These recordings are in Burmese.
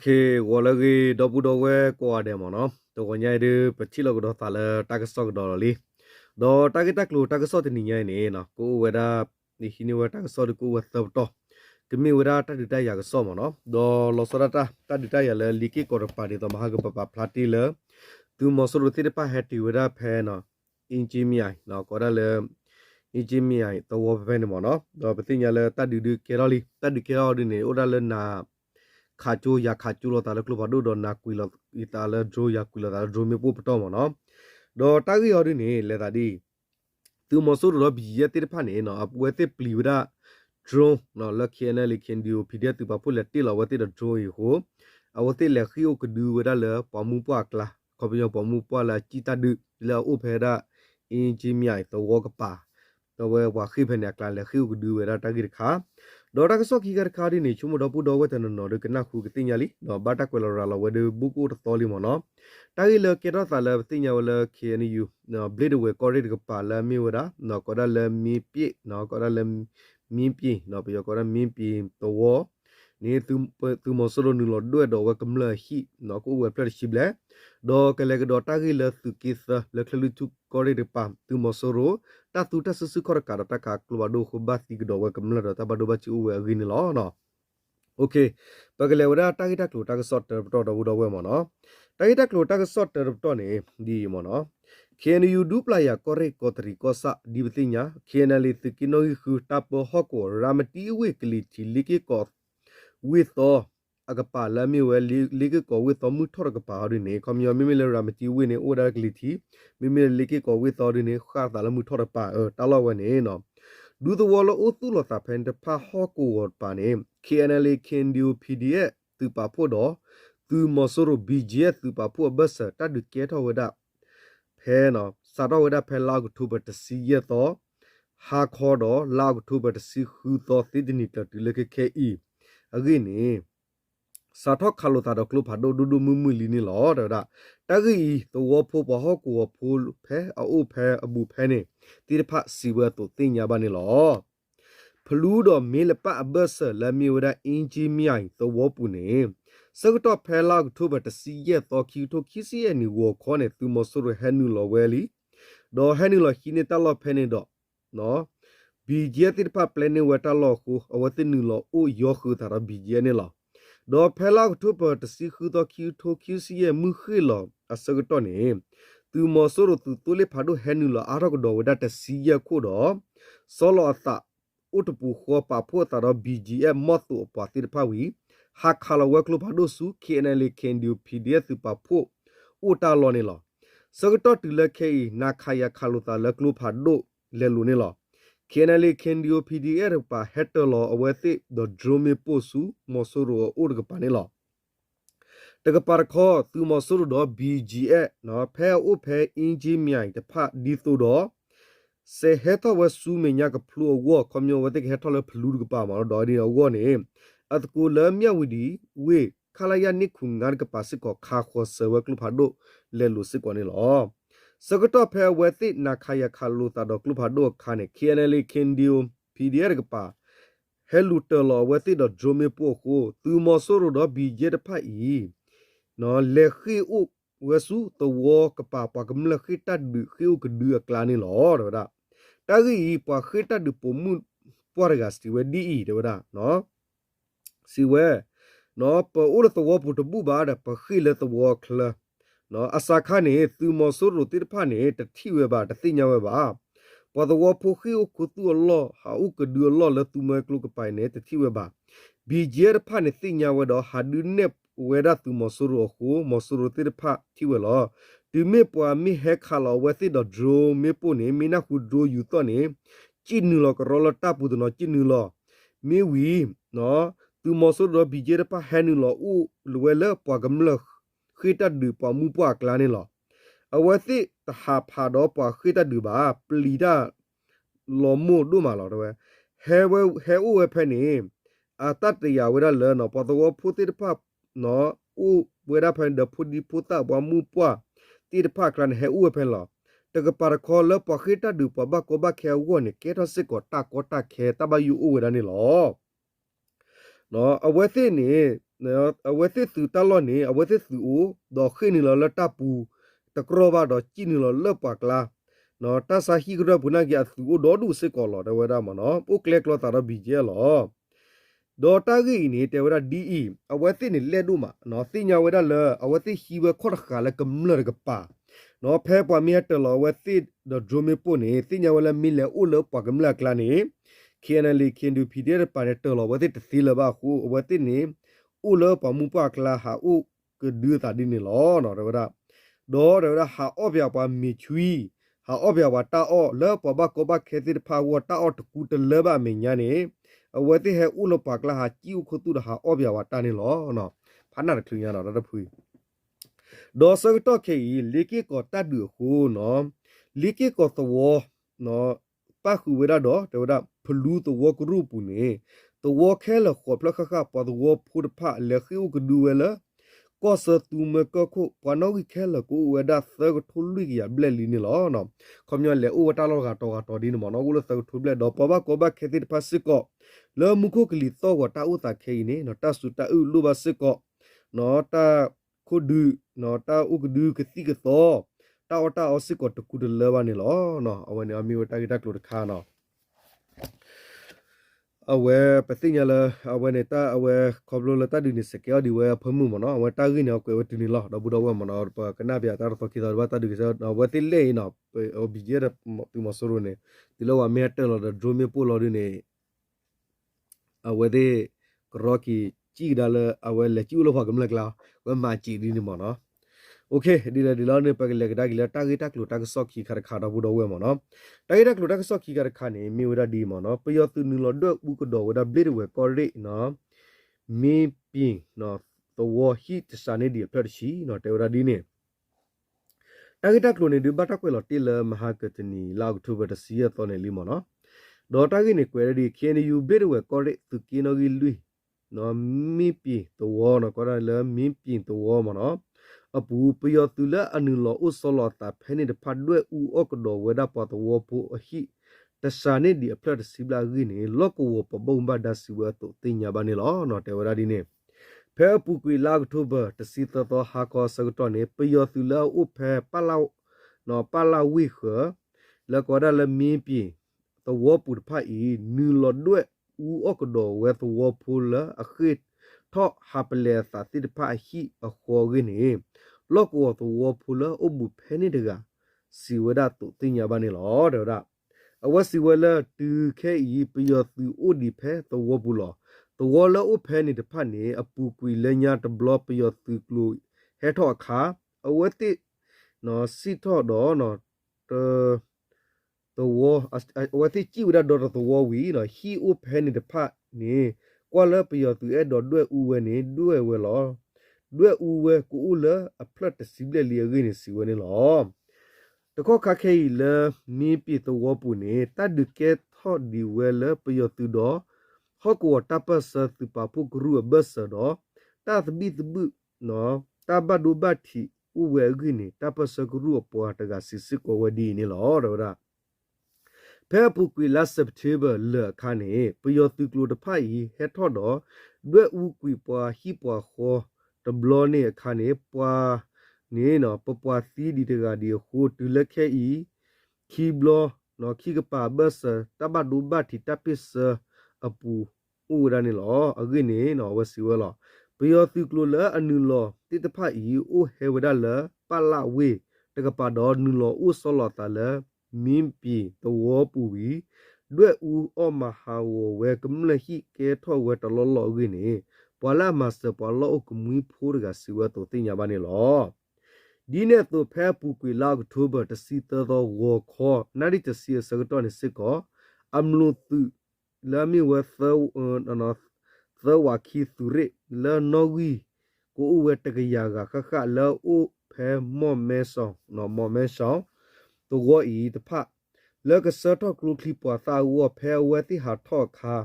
เควอลเกดอปูดอเวกว่าเดมเนาะตัวก็ใหญ่เด้ปะชิลก็ดอตาลตากสอกดอลีดอตากตักลูตากสอตนี่ใหญ่นี่เนาะกูเวดานี่ฮินี่เวตากสอกูเวตบตอกมีเวดาตักดิตายากสอมเนาะดอลอสระตาตักดิตายาเลลิกิกอรปาดิตมหากปปพลาติเลသူမဆရတိပဟက်တီဝဒဖဲနော်အင်ဂျီမီအိုင်နော်ကောရလေအင်ဂျီမီအိုင်တော့ဘယ်နေမနော်တော့ပတိညာလေတတ်ဒီဒီကေရောလီတတ်ဒီကေရောဒီနေဩဒါလေနာ ခါချိုယာခါချိုလောတာလေကလဘဒိုဒနာကွီလောဤတာလေဒရိုယာကွီလောတာဒရိုမေပို့ပတော့မနော်တော့တာဂီရောဒီနေလေတာဒီသူမဆူရောဘီယတိဖာနေနော်အပွဲတိပလီဝဒ drone နော်လက်ခဲနဲ့လေခင်ဒီယိုပီဒီတူပါဖို့လက်တိလောဝတိဒ drone ဟိုအဝတိလက်ခီယိုကဒူဝဒလေပမှုပွားကလာခေါပယောပမှုပွားလာជីတာဒူလေဥဖေဒအင်ဂျီမြိုင်တော့ဝကပါတော့ဝဲဝခိဖနေကလာလေခီယိုကဒူဝဒတာဂီခါ ဒေါ်တာကစော့ခီကခါဒီနေချုံမတော့ပူတော့ဝတနနော်ဒကနခုကတင်ညာလီတော့ဘာတာကွယ်လာလာဝဒဘူကိုတော်လီမနော်တာဂီလေကေတော့သာလေတင်ညာဝလခေနီယူနော်ဘလစ်ဝဲကော်ရီကပါလာမီဝဒနော်ကော်ဒါလေမီပြနော်ကော်ဒါလေမင်းပြေနော်ပြောကော်ဒါမင်းပြေတော့ နေသူသူမဆလိုနူလောဒွဲတော့ဝကမလဟီနော်ကိုဝဲပလက်ရှိဘလဲဒေါ်ကလေကဒေါ်တာဂီလေသူကိစလက်ခလူချူကော်ရီပမ်သူမဆရိုတာတူတာဆဆူခေါ်ကာတာကာကလဘဒိုခဘတ်တိကဒေါ်ဝကမလတော့တဘဒိုဘချူဝဲဂင်းလောနော်โอเคပကလေဝဒတာဂီတာကလိုတာကဆော့တော့တော့တော့ဝဲမနော်တာဂီတာကလိုတာကဆော့တော့နေဒီမနော် KNU du playa kore kotri kosa dibtinya KNL tikino khu tapo hoko ramati we kli chiliki ko with the အကပါလမီဝဲလီကကောဝစ်တော်မှုထော်ကပါရနေခမယမီမီလရာမတီဝင်းနေအိုဒါကလီတီမီမီလီကကောဝစ်တော်နေခါတာလမှုထော်ရပါတလောဝဲနေနော်ဒူသဝလအိုသူလတာဖန်တဖာဟောကိုဝပါနေ KNL KNDU PDF သူပါဖို့တော့သူမဆိုရ BGF သူပါဖို့ဘတ်စတတ်ဒကဲထော်ဝဒဖဲနော်စာတော့ဝဒဖဲလောက်ထူဘတ်စီရတော့ဟာခေါ်တော့လောက်ထူဘတ်စီခူတော့သီဒနီတတူ လကခဲအီအဂိနေစာထောက်ခလိုတာတော့ကလုဖာဒိုဒူဒူမူမူလီနီလောတော့ဒါတဂီတော့ဖိုးဘဟကိုဖိုးဖဲအိုဖဲအဘူဖဲနေတိရဖစီဝဲတော့တင်ညာပါနေလောဖလူးတော့မေလပအဘဆလမီဝဒအင်ဂျီမြိုင်တော့ပူနေစကတော့ဖဲလောက်ထိုးဘတစီရဲ့တော့ခီထိုခီစီရဲ့နီဝခေါ်နေသူမဆူရဟန်နူလောဝဲလီတော့ဟန်နူလောခီနေတလောဖဲနေတော့နော် ဘီဂျီတိဖပလနေဝတာလောခုအဝတင်နူလောအိုယောခုတာရဘီဂျီနေလောဒေါ်ဖဲလောက်ထုပတစီခုတော့ကျူထိုကျူစီရဲ့မှုခေလောအစကတော့နေသူမဆိုရသူတူလေဖာဒိုဟဲနူလာအာရကတော့ဝဒတစီရခုတော့ဆောလောအတာဥတပူခောပါဖို့တာတော့ BGM မော့တူပါတိဖာဝီဟာခါလဝဲကလဖာဒိုစု KNL KNDU PDF ပါဖို့ဥတာလောနေလောစကတော့တူလက်ခေနာခါယခါလူတာလက်ကလဖာဒိုလဲလူနေလော KNL KNDO PDR ပါဟက်တလောအဝဲသိဒဒရမီပိုဆူမဆူရောဥဒကပနေလောတကပါခောသူမဆူရော BGA နော်ဖဲဥဖဲအင်ဂျီမြိုင်တဖဒီတူတော့စေဟက်တော့ဝဆူမညာကဖလူဝကွန်မြဝတိဟက်တော့လဖလူကပါမတော့ဒီရောနေအတကူလမြဝဒီဝေခလာယနိခုငန်ကပါစစ်ကိုခါခောဆဝကလူဖာဒိုလဲလူစစ်ကိုနေလော စကတော့ဖဲဝဲတိနာခါယခါလူတာတော့ကလူဖာဒိုခါနေ KNL KNDO PDR ကပါဟဲလူတလောဝဲတိတော့ဂျိုမေပိုကိုသူမဆိုရတော့ဘီဂျက်ဖာအီနော်လေခိဥဝဆုတဝကပါပကမလခိတဒခိဥကဒူကလာနေလောတော့ဒါတဂီပခိတဒပမှုပွာရဂစတီဝဒီအီတော့ဒါနော်စီဝဲနော်ပဥလတဝပုတဘူဘာဒပခိလတဝခလာ နော်အစာခနေသူမဆိုးရတိဖာနေတတိဝဲပါတသိညာဝဲပါပဒဝဖိုခိဥကုတူလောဟာဥကဒူလောလသူမဲကလုကပိုင်နေတတိဝဲပါဘီဂျေရဖာနေသိညာဝဲတော့ဟာဒူနေဝဲရသူမဆိုးရခုမဆိုးရတိဖာတိဝဲလောဒီမေပွာမီဟက်ခါလောဝဲသိတော့ဒရိုမေပိုနေမီနာခုဒရိုယူတော့နေချီနူလောကရောလတာပူဒနော်ချီနူလောမေဝီနော်သူမဆိုးရဘီဂျေရဖာဟဲနူလောဥလွယ်လပွာကမလ ခိတဒူပမှုပွာကလာနေလောအဝသိတဟာဖာတော့ပွာခိတဒူပါပလီဒလောမို့တို့မှာလောတော့ဟဲဝဲဟဲဥဝဲဖဲနေအတတရဝဲရလဲနော်ပတော်ဖုတိတဖနော်ဥဝဲရဖဲဒဖုဒီဖုတာဘမှုပွာတိတဖကလန်ဟဲဥဝဲဖဲလောတကပါရခေါ်လပခိတဒူပဘကောဘခဲဝနေကေထစစ်ကောတာကောတာခဲတဘယူဥဝဲရနေလောနော်အဝဲသိနေ နော်အဝဲစစ်သူတလောနေအဝဲစစ်သူအိုတော့ခိနေလောလတပူတကရောဘာတော့ကြည့်နေလောလပကလာနော်တဆာဟီကရပုနာကသူအိုတော့ဒုစစ်ကောလောတဝဲတာမနော်ပုကလက်ကလောတာတော့ဘီကျဲလောဒေါ်တာဂီနေတေဝရဒီအီအဝဲစစ်နေလက်တို့မှာနော်စညာဝဲတာလအဝဲစစ်ဟီဝဲခေါ်ခါလကမလရကပါနော်ဖဲပွားမြတ်တလောဝဲစစ်ဒဒရမေပုနေစညာဝဲလမီလေအိုလပကမလကလာနေ KNL KNDU PDF ပါတဲ့တလောဝဲစစ်တစီလပါခုအဝဲစစ်နေ အိုလပမှုပကလာဟာအိုကဒူတာဒီနေလောနော်တော့ဒါဒေါ်တော့ဟာအော့ပြပါမီချွီဟာအော့ပြပါတာအော့လောပဘကောဘခဲတိဖာဝတာအော့တကူတလဘမညာနေအဝတိဟဲဥလပကလာဟာជីခတုဟာအော့ပြပါတာနေလောနော်ဖာနာခလညာနော်တော့ဖွေဒေါ်စကတော့ခေလီကီကောတတ်ဒူဟူနော်လီကီကောသောနော်ပါခုဝရတော့တော့ဖလူသောကရုပူနေ တဝခဲလခေါ်ပလခခပဒဝဖုဒဖလေခိဥကဒူဝဲလကောစတူမကခုပနောကိခဲလကိုဝဒသကထုလိကဘလလီနီလောနော်ခမျောလေဥဝတလောကတောကတော်ဒီနမနောကိုလသကထုဘလတော့ပဘကဘခဲတိဖစကောလေမှုခုကလီတော့ကတာဥတာခဲနေနော်တဆုတဥလူဘစကောနော်တခုဒူနော်တဥကဒူကတိကတော့တောတာအစကောတကူတလဘနီလောနော်အဝနေအမီဝတာကတကလို့ခါနော် အဝဲပသိညာလအဝဲနေတာအဝဲခေါပလိုလတဒီနေစကေဒီဝဲဖမှုမနော်အဝဲတာဂိနေကွယ်ဝတီနီလောတော့ဘူးတော့ဝဲမနော်ပကနာပြတာတော့ခိတော်ဘာတာဒီကေတော့ဝဲတိလေနော်အဘီဂျေတူမဆိုရနေဒီလောဝမဲတယ်လောဒရိုမီပိုလောဒီနေအဝဲတဲ့ကရော်ကီကြည်ဒါလအဝဲလက်ကျူလောဖကမလကလာဝဲမာကြည်ဒီနေမနော် โอเคဒီလေဒီလောနေပကလေကဒါကီလာတာဂီတာကလိုတာကဆော့ခီခါခါတော့ဘူးတော့ဝဲမနော်တာဂီတာကလိုတာကဆော့ခီခါခါနေမြေဝဒဒီမနော်ပယောသူနူလောဒတ်ဘူးကတော့ဝဒဘလစ်ဝဲကော်ရိနော်မီပင်းနော်တော့ဟီတစနေဒီဖက်ရှိနော်တေဝဒဒီနေတာဂီတာကလိုနေဒီဘတာကွဲလောတီလမဟာကတနီလောက်ထူဘတစီရတော့နေလီမနော်ဒေါ်တာဂီနေကွဲဒီခေနယူဘစ်ဝဲကော်ရိသူကီနိုဂီလူနော်မီပင်းတော့နော်ကော်ရလမီပင်းတော့မနော် အပူပယောတူလအနုလောဥစလောတာဖဲနေတဖတ်တွဲဥဩကတော်ဝဒပတဝဖို့အဟိတဆာနေဒီအဖလက်စီဘလာဂီနေလောကဝပဘုံဘဒစီဝတုတင်ညာဘာနေလောနော်တေဝရဒီနေဖဲပူကွေလာကထိုဘတစီတတော်ဟာကောစကတော့နေပယောတူလဥဖဲပလောက်နော်ပလာဝိခလကောဒါလမင်းပြေတဝပူဖာဤနူလောတွဲဥဩကတော်ဝဲတဝဖူလအခိ ထောဟာပလေသာတိတဖာဟိအခေါ်ဂီနေလော့ကောတဝဖူလအဘူဖဲနေတကစီဝဒတုတင်ညာဘာနေလောဒေါရအဝစီဝလတူခဲဤပယောသူအိုဒီဖဲတဝဘူလောတဝလောအဖဲနေတဖတ်နေအပူကွေလညာတဘလပယောသူကလူဟဲထောအခါအဝတိနော်စီထောတော့နော်တတဝအဝတိကြည့်ဝဒတော့တဝဝီနော်ဟီအိုဖဲနေတဖတ်နေ ကွာလပယောသူအဲ့တော့တွေ့ဦးဝဲနေတွေ့ဝဲလောတွေ့ဦးဝဲကူဦးလအဖလက်တစီဘလက်လီရင်းစီဝဲနေလောတခောခခဲလမီပီတဝပူနေတဒုကေထော့ဒီဝဲလပယောသူတော့ဟောကောတပစသူပပုကရူဘဆတော့တသဘိတဘနော်တဘဒုဘတိဥဝဲဂိနေတပစကရူပွားတကစစ်စစ်ကိုဝဒီနေလောတော့ ဖဲပူကွေလာစက်တေဘာလခါနေပယောသူကလိုတဖိုင်ဟက်ထော့တော့ဒွဲဥကွေပွားဟိပွားခောတဘလောနေခါနေပွားနေနော်ပပွားသီဒီတကဒီဟိုတူလက်ခဲဤခီဘလောနော်ခီကပါဘဆတဘဒူဘတိတပစ္စအပူဥရနေလောအဂိနေနော်ဝစီဝလောပယောသူကလိုလအနုလောတိတဖတ်ဤအိုဟေဝဒလပလဝေတကပါတော်နုလောဥဆောလောတလ မင်းပြီတဝပူပြီးတွဲဦးအမဟာဝဝဲကမလဟိကဲထောဝဲတလောလောဂိနေပွာလာမစပွာလောကမွီဖိုးရကစီဝတ်တင်ညာပါနေလောဒီနဲ့သူဖဲပူကွေလောက်ထိုဘတစီတော်ဝခောနာရီတစီစကတော့နေစစ်ကောအမလုသူလာမီဝသောနော်သောဝခီသူရလာနော်ဝီကိုဝဲတကရကခခလောအိုဖဲမော့မဲဆောင်နော်မော့မဲဆောင် ตัววอีตพะเลิกเสตอกลูคลิปว่าตาวัวแพวเวที่หาทอคา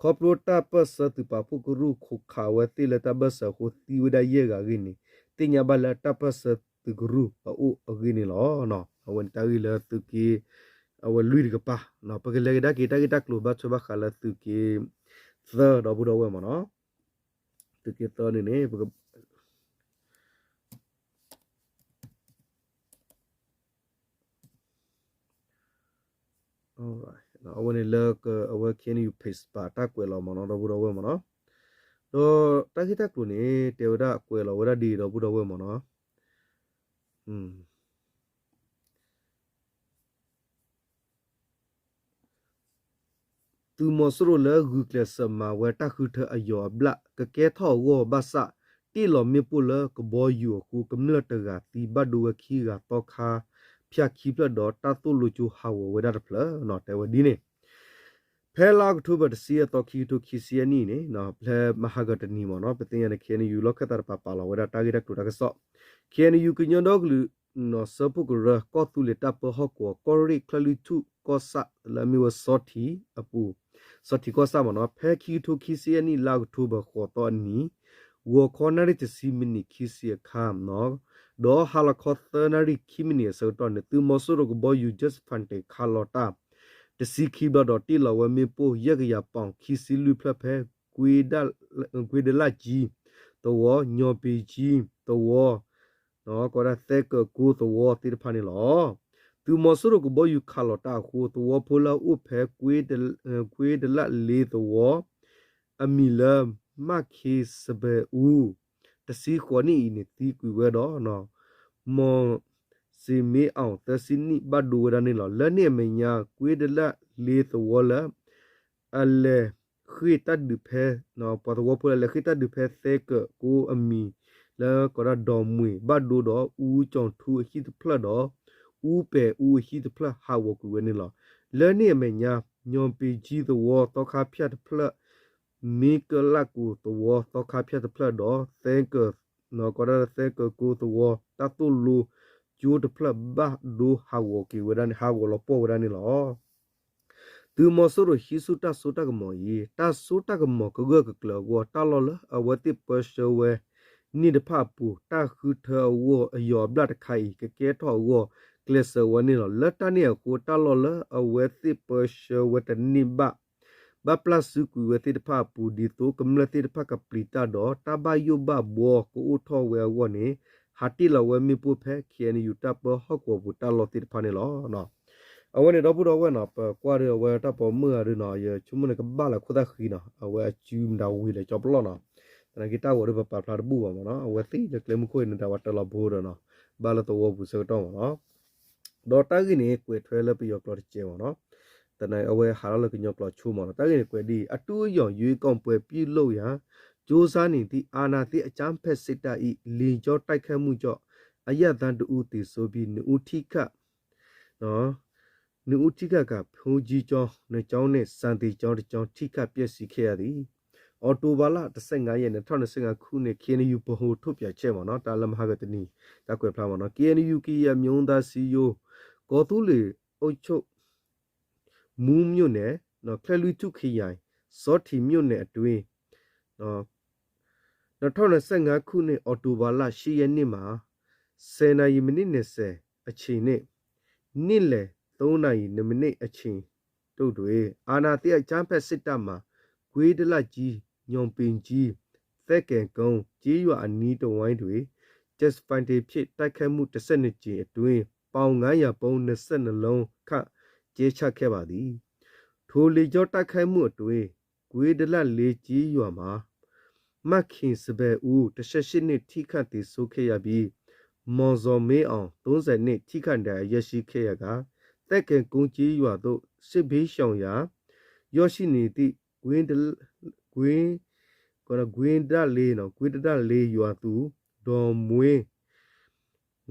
ขอบรูตาเปสติปาพุกรูขุขาวติเลตาเบสโคติวดาเยกากินีติญาบาลตาเปสติกรูอูอกินีลอเนาะอวันตากิเลตุกีอวันลุยกปะเนาะปะกเลกดากิตากิตากลูบัชบะคาลตุกีเซอดอบุดอเวมเนาะตุกีตอนี่เนปะ တော့နေနေဘက alright now i want to look uh, our can you paste pa ta kwe lo mo no do bu do we mo no do ta ki ta ku ni te wada kwe lo wada di do bu do we mo no hmm သူမစရလဂုကလစမဝတာခုထအယောဘလကကဲထောဝဘဆာတီလောမေပူလကဘောယူခုကမလတကတီဘဒူဝခီကတော့ခါ ဖြတ်ခီပလတော့တတုလူချူဟာဝဝဒတ်ဖလနော်တဲဝဒီနေဖဲလာကထုဘတ်စီတော့ခီတုခီစီယနီနေနော်ဖလဲမဟာဂတနီမနော်ပတင်ရတဲ့ခဲနီယူလခတာပပလာဝဒတာဂီရက်တူတကဆော့ခဲနီယူကညွန်တော့ကလူနော်စပုကရကောတူလက်တပဟကောကောရိခလူတုကောဆာလမီဝဆော့တီအပူစတိကောစာမနောဖဲခီထုခီစီယနီလောက်ထုဘခေါ်တော့နီ ဝခေါ်နရစ်စီမနီခီစီခမ်နော်ဒေါ်ဟာလခေါ်သနရီခီမနီဆောတော့နေသူမဆူရကဘောယူဂျတ်ဖန်တေခါလောတာတစီခီဘတော့တီလဝမေပိုရကရပောင်ခီစီလူဖလဖဲကွေဒကွေဒလာကြီးတော့ညောပီကြီးတော့နော်ကောရသက်ကကူတော့တိဖာနေလောသူမဆူရကဘောယူခါလောတာခုတော့ဖိုလာဥဖဲကွေဒကွေဒလာလေတော့အမီလမ ခေစဘေဦးတစီခွန်နီနေတီကွေဝဲတော့နော်မောစီမေအောင်တစီနီဘဒူရနေလောလဲနေမညာကွေဒလာလေတော့လာအလေခိတတ်ဒဖဲနော်ပတော်ဖိုလာလေခိတတ်ဒဖဲသက်ကကိုအမီလဲကရဒေါ်မွေဘဒူတော့ဦးကြောင့်ထူခိတဖလတော့ဦးပဲဦးဟီတဖလဟာဝကူဝနေလောလဲနေမညာညွန်ပီကြီးသောတော့ခါဖြတ်ဖလ မိကလကူသောတော့ခါဖြတ်ဖလတော့သင်ကနော်ကရသင်ကကူသောတတူလူကျူတဖလဘာဒူဟာဝကီဝဒန်ဟာဝလပေါ်ဝဒန်လောသူမဆရဟိစုတာစုတာကမောယီတာစုတာကမောကဂကကလောတာလောလအဝတိပရှဝဲနိဒဖပူတာခုထဝအယောဘလတ်ခိုင်ကကဲထောဝကလစဝနီလောလတနီကိုတာလောလအဝဲတိပရှဝတနိဘ ဘပလစုကူဝတိတဖပူဒီတိုကမလတိတဖကပလီတာတော့တဘယုဘဘောကိုထောဝဲဝနေဟာတိလဝဲမီပူဖဲခေနီယူတပဟကောဘူတာလောတိတဖနေလောနော်အဝနေတော့ဘူးတော့ဝဲနော်ကွာရဝဲတပမရနော်ရချုံမနကဘာလာခုဒခီနော်အဝဲကျူးမဒါဝီလေကြောပလောနော်တနဂီတာဝရပပဖလာဘူးပါမနော်အဝဲသိလေကလမခွေနေတာဝတလဘောရနော်ဘာလတော့ဘူးစေတော့နော်ဒေါ်တာကင်းနေကွေထွဲလပြီးတော့ပလော့ချေပါနော် တနိုင်အဝဲဟာလကညောပလော့ချိုးမနော်တာကင်းနေကွေဒီအတူရောရွေးကောင်းပွဲပြုလို့ရဂျိုးစားနေသည့်အာနာတိအချမ်းဖက်စစ်တပ်ဤလင်ကျော်တိုက်ခတ်မှုကြောင့်အယက်တန်တူတီဆိုပြီးနူထိခနော်နူထိခကဖုန်ကြီးကျောင်းနဲ့ကျောင်းနဲ့စံတီကျောင်းတစ်ကျောင်းထိခပျက်စီးခဲ့ရသည်အော်တိုဘာလ15ရက်2025ခုနှစ် KNU ဘဟုထုတ်ပြချက်ပါနော်တာလမဟာကတနီတက်ွယ်ဖလာပါနော် KNU ကီယမြုံသားစီယိုကောတူလေအုတ်ချုပ် မူးမြို့နယ်နော်ကလလူထုခရိုင်စောတီမြို့နယ်အတွင်းနော်2025ခုနှစ်အော်တိုဘာလ10ရက်နေ့မှာ10နာရီမိနစ်20အချိန်နဲ့နေ့လယ်3နာရီမိနစ်အချိန်တို့တွေအာနာတိအချမ်းဖက်စစ်တပ်မှာဂွေးဒလကြီးညုံပင်ကြီးသက်ကဲကုန်းကြီးရွာအနီးတဝိုင်းတွေ just fine ဖြစ်တိုက်ခတ်မှုတစ်စနစ်ကြီးအတွင်းပေါင်900ပုံ22လုံးခ ကျေးချခဲ့ပါသည် ထိုလေကြောတိုက်ခိုက်မှုအတွင်းဂွေဒလလေကြီးရွာမှာမခင်စပယ်ဦး18နှစ်ထိခတ်တည်ဆိုခဲ့ရပြီးမော်ဇော်မေးအောင်30နှစ်ထိခတ်တဲ့ရရှိခဲ့ရကတက်ကင်ကုန်းကြီးရွာသို့စစ်ဘေးရှောင်ရာရောရှိနေသည့်ဂွင်းဂွင်းကောဂွင်းဒလေးနော်ဂွင်းဒလေးရွာသူဒေါ်မွေး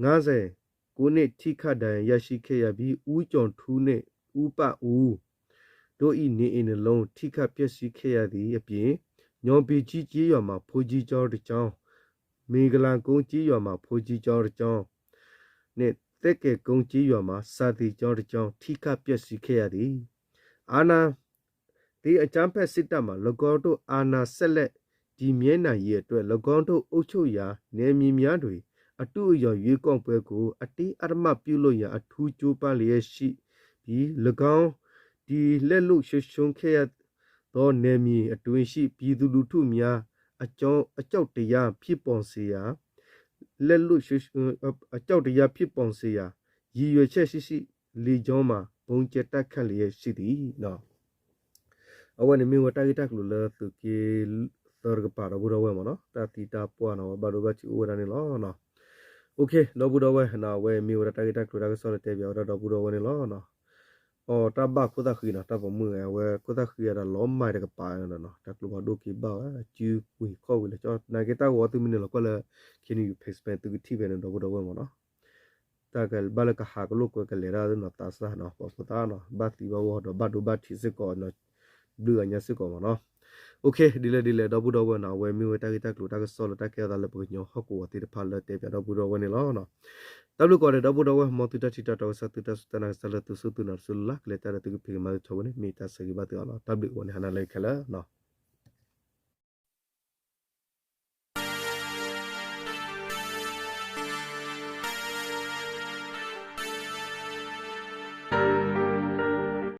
90ကိုနှစ်ထိခတ်တန်ရရှိခဲ့ရပြီးဦးကျော်ထူးနှင့် ဦးပဦးတို့ဤနေအင်းလုံးထိခတ်ပျက်စီးခဲ့ရသည့်အပြင်ညောင်ပီကြီးကြီးရွာမှာဖိုးကြီးကျော်တစ်ကျောင်းမင်္ဂလာကုန်းကြီးရွာမှာဖိုးကြီးကျော်တစ်ကျောင်းနဲ့တက်ကဲကုန်းကြီးရွာမှာစာတီကျော်တစ်ကျောင်းထိခတ်ပျက်စီးခဲ့ရသည် အာနာဒီအကြမ်းဖက်စစ်တပ်မှာလကောတို့အာနာဆက်လက်ဒီမြဲနိုင်ရဲ့အတွက်၎င်းတို့အုပ်ချုပ်ရာနယ်မြေများတွင်အတူအယောရွေးကောက်ပွဲကိုအတိအရမပြုလို့ရအထူးကြိုးပမ်းလျက်ရှိ ပြီး၎င်းဒီလက်လို့ရှုံရှုံခဲ့ရသောနယ်မြေအတွင်ရှိပြည်သူလူထုများ အကျောင်းအကြောက်တရားဖြစ်ပေါ်စေရာလက်လွတ်ရွှေအကြောက်တရားဖြစ်ပေါ်စေရာရည်ရွယ်ချက်ရှိရှိလေကြောင်းမှာဘုံကျက်တက်ခတ်လျက်ရှိသည်နော်အဝနေမီဝတာဂီတက်လို့လဲသူကေသောရကပါတော့ဘူးတော့ဝဲမနော်တာတီတာပွားနော်ဘာလို့ပဲချူဝရနေလောနော်โอเคတော့ဘူးတော့ဝဲနော်ဝဲမီဝတာဂီတက်လို့ဒါကဆော်တဲ့ပြောတော့ဘူးတော့ဝဲနေလောနော် အော်တဘခုသခိနော်တဘมือဝဲခုသခိရတာလောမိုင်တကပါနော်နော်တကလူမဒုကိပါကျူဝီခေါ်ဝီလေချောနာကေတာဝတ်မီလောကလခင်ယူဖေ့စပန်သူတိပဲ နော်ဘူးတော့ဝဲမနော် tagal balaka haklo ko kalera no tasa no poputa no bati ba wo do badu bati se ko no du anya se ko no okay dile dile do bu do wo na we mi we ta ta klo ta so lo ta ke da le bu nyo ho ko ti de pha le te pya do bu do wo ni lo no tablu ko de do bu do wo mo tu ta ti ta to sa tu ta su ta na sa le tu su tu na su la kle ta tu ki phi ma tho ne mi ta se gi ba tu no tablu wo ne hana le khala no